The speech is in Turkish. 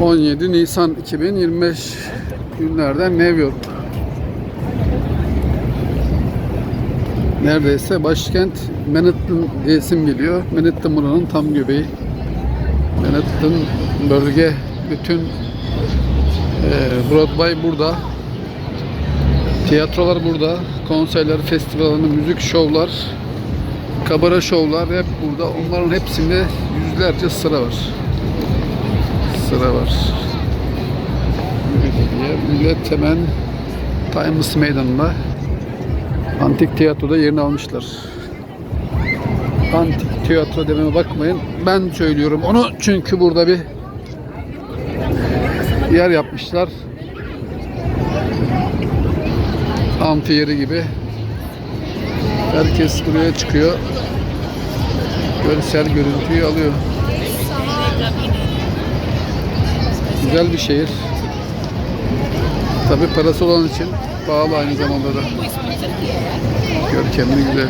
17 Nisan 2025 günlerden New York. Neredeyse başkent Manhattan diye isim geliyor. Manhattan buranın tam göbeği. Manhattan bölge bütün e, Broadway burada. Tiyatrolar burada. Konserler, festivaller, müzik şovlar, kabara şovlar hep burada. Onların hepsinde yüzlerce sıra var. Sıra var. Diye millet hemen Times Meydanı'nda Antik tiyatroda yerini almışlar. Antik tiyatro dememe bakmayın. Ben söylüyorum onu çünkü burada bir yer yapmışlar. Amfi yeri gibi. Herkes buraya çıkıyor. Görsel görüntüyü alıyor. Güzel bir şehir. Tabi parası olan için pahalı aynı zamanda da. Görkemli güzel.